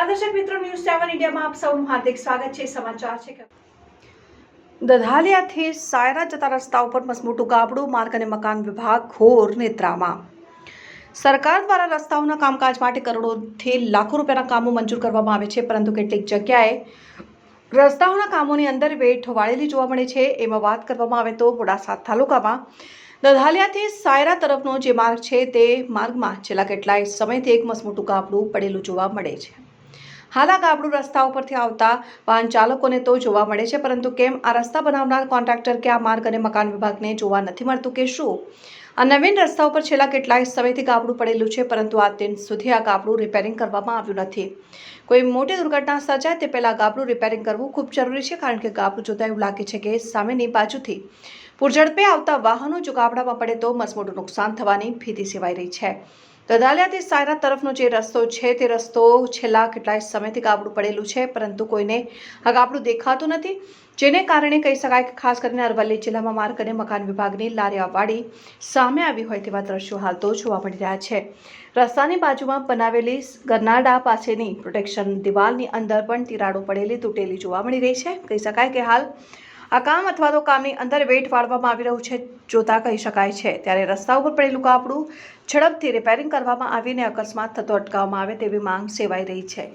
મીડિયામાં આપ સૌનું હાર્દિક સ્વાગત છે. સમાચાર છે દધાલિયાથી સાયરા જતા રસ્તા ઉપર મસમોટું ગાબડું, માર્ગ અને મકાન વિભાગ ઘોર નેત્રામાં સરકાર દ્વારા રસ્તાઓના કામકાજ માટે કરોડોથી લાખો રૂપિયાના કામો મંજૂર કરવામાં આવે છે, પરંતુ કેટલીક જગ્યાએ રસ્તાઓના કામોની અંદર વેઠ વાળેલી જોવા મળે છે. એમાં વાત કરવામાં આવે તો મોડાસા તાલુકામાં દધાલિયાથી સાયરા તરફનો જે માર્ગ છે, તે માર્ગમાં છેલ્લા કેટલાય સમયથી એક મસમોટું ગાબડું પડેલું જોવા મળે છે. હાલ ગાબડું રસ્તા ઉપરથી આવતા વાહન ચાલકોને તો જોવા મળે છે, પરંતુ કેમ આ રસ્તા બનાવનાર કોન્ટ્રાક્ટર કે આ માર્ગ અને મકાન વિભાગને જોવા નથી મળતું કે શું? આ નવીન રસ્તા ઉપર છેલ્લા કેટલાય સમયથી ગાબડું પડેલું છે, પરંતુ આ દિન સુધી આ ગાબડું રિપેરિંગ કરવામાં આવ્યું નથી. કોઈ મોટી દુર્ઘટના સર્જાય તે પહેલાં ગાબડું રિપેરિંગ કરવું ખૂબ જરૂરી છે, કારણ કે ગાબડું જોતાં એવું લાગે છે કે સામેની બાજુથી પૂરઝડપે આવતા વાહનો જો ગાબડામાં પડે તો મસમોટું નુકસાન થવાની ભીતિ સેવાઈ રહી છે. દદાલિયાથી સાયરા તરફનો જે રસ્તો છે તે રસ્તો છેલ્લા કેટલાય સમયથી ગાબડું પડેલું છે, પરંતુ કોઈને આ ગાબડું દેખાતું નથી. જેને કારણે કહી શકાય કે ખાસ કરીને અરવલ્લી જિલ્લામાં માર્ગ અને મકાન વિભાગની લારિયાવાડી સામે આવી હોય તેવા દ્રશ્યો હાલ તો જોવા મળી રહ્યા છે. રસ્તાની બાજુમાં બનાવેલી ગરનાડા પાસેની પ્રોટેક્શન દિવાલની અંદર પણ તિરાડો પડેલી તૂટેલી જોવા મળી રહી છે. કહી શકાય કે હાલ આ કામ અથવા તો કામની અંદર વેટ વાળવામાં આવી રહ્યું છે, જોતા કહી શકાય છે. ત્યારે રસ્તા ઉપર પડેલું કાપડું ઝડપથી રિપેરિંગ કરવામાં આવીને અકસ્માત થતો અટકાવવામાં આવે તેવી માંગ સેવાઈ રહી છે.